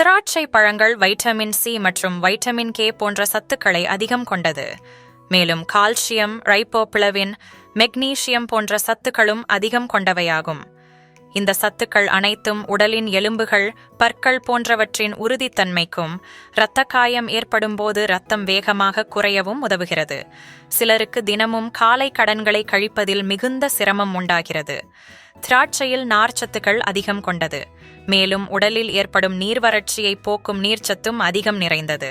திராட்சை பழங்கள் vitamin C மற்றும் வைட்டமின் கே போன்ற சத்துக்களை அதிகம் கொண்டது. மேலும் கால்சியம் ரைப்போபிளவின் மெக்னீசியம் போன்ற சத்துக்களும் அதிகம் கொண்டவையாகும். இந்த சத்துக்கள் அனைத்தும் உடலின் எலும்புகள் பற்கள் போன்றவற்றின் உறுதித்தன்மைக்கும் இரத்த காயம் ஏற்படும்போது இரத்தம் வேகமாக குறையவும் உதவுகிறது. சிலருக்கு தினமும் காலை கடன்களை கழிப்பதில் மிகுந்த சிரமம் உண்டாகிறது. திராட்சையில் நார்ச்சத்துக்கள் அதிகம் கொண்டது. மேலும் உடலில் ஏற்படும் நீர்வறட்சியை போக்கும் நீர்ச்சத்தும் அதிகம் நிறைந்தது.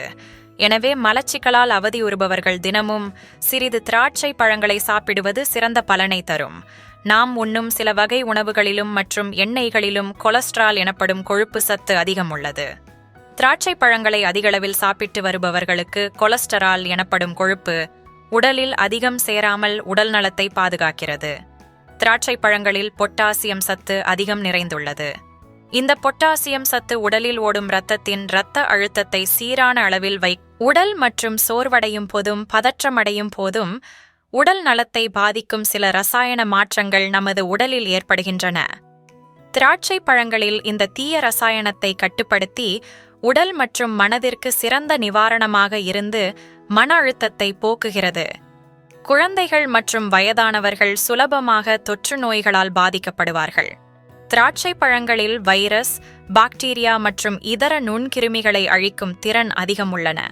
எனவே மலச்சிக்கலால் அவதியுறுபவர்கள் தினமும் சிறிது திராட்சை பழங்களை சாப்பிடுவது சிறந்த பலனை தரும். நாம் உண்ணும் சில வகை உணவுகளிலும் மற்றும் எண்ணெய்களிலும் கொலஸ்ட்ரால் எனப்படும் கொழுப்பு சத்து அதிகம் உள்ளது. திராட்சை பழங்களை அதிகளவில் சாப்பிட்டு வருபவர்களுக்கு கொலஸ்டரால் எனப்படும் கொழுப்பு உடலில் அதிகம் சேராமல் உடல் நலத்தை பாதுகாக்கிறது. திராட்சை பழங்களில் பொட்டாசியம் சத்து அதிகம் நிறைந்துள்ளது. இந்த பொட்டாசியம் சத்து உடலில் ஓடும் இரத்தத்தின் இரத்த அழுத்தத்தை சீரான அளவில் வை உடல் மற்றும் சோர்வடையும் போதும் பதற்றமடையும் போதும் உடல் நலத்தை பாதிக்கும் சில ரசாயன மாற்றங்கள் நமது உடலில் ஏற்படுகின்றன. திராட்சை பழங்களில் இந்த தீய ரசாயனத்தை கட்டுப்படுத்தி உடல் மற்றும் மனதிற்கு சிறந்த நிவாரணமாக இருந்து மன அழுத்தத்தை போக்குகிறது. குழந்தைகள் மற்றும் வயதானவர்கள் சுலபமாக தொற்று நோய்களால் பாதிக்கப்படுவார்கள். திராட்சை பழங்களில் வைரஸ் பாக்டீரியா மற்றும் இதர நுண்கிருமிகளை அழிக்கும் திறன் அதிகம் உள்ளன.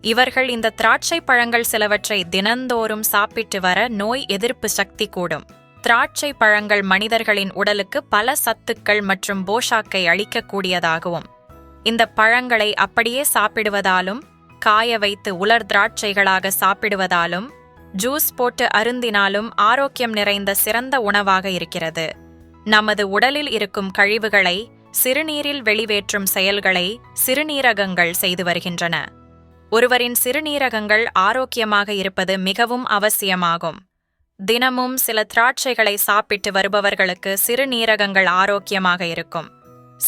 இவர்கள் இந்த திராட்சை பழங்கள் சிலவற்றை தினந்தோறும் சாப்பிட்டு வர நோய் எதிர்ப்பு சக்தி கூடும். திராட்சை பழங்கள் மனிதர்களின் உடலுக்கு பல சத்துக்கள் மற்றும் போஷாக்கை அளிக்கக்கூடியதாகவும் இந்த பழங்களை அப்படியே சாப்பிடுவதாலும் காய வைத்து உலர் திராட்சைகளாக சாப்பிடுவதாலும் ஜூஸ் போட்டு அருந்தினாலும் ஆரோக்கியம் நிறைந்த சிறந்த உணவாக இருக்கிறது. நமது உடலில் இருக்கும் கழிவுகளை சிறுநீரில் வெளிவேற்றும் செயல்களை சிறுநீரகங்கள் செய்து வருகின்றன. ஒருவரின் சிறுநீரகங்கள் ஆரோக்கியமாக இருப்பது மிகவும் அவசியமாகும். தினமும் சில திராட்சைகளை சாப்பிட்டு வருபவர்களுக்கு சிறுநீரகங்கள் ஆரோக்கியமாக இருக்கும்.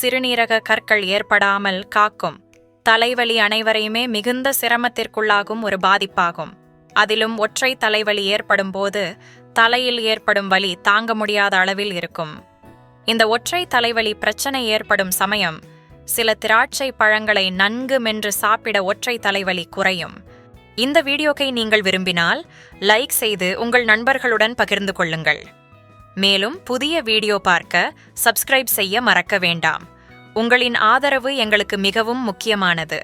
சிறுநீரக கற்கள் ஏற்படாமல் காக்கும். தலைவலி அனைவரையுமே மிகுந்த சிரமத்திற்குள்ளாகும் ஒரு பாதிப்பாகும். அதிலும் ஒற்றை தலைவலி ஏற்படும் போது தலையில் ஏற்படும் வலி தாங்க முடியாத அளவில் இருக்கும். இந்த ஒற்றை தலைவலி பிரச்சனை ஏற்படும் சமயம். சில திராட்சை பழங்களை நன்கு மென்று சாப்பிட ஒற்றை தலைவலி குறையும். இந்த வீடியோக்கை நீங்கள் விரும்பினால் லைக் செய்து உங்கள் நண்பர்களுடன் பகிர்ந்து கொள்ளுங்கள். மேலும் புதிய வீடியோ பார்க்க சப்ஸ்கிரைப் செய்ய மறக்க வேண்டாம். உங்களின் ஆதரவு எங்களுக்கு மிகவும் முக்கியமானது.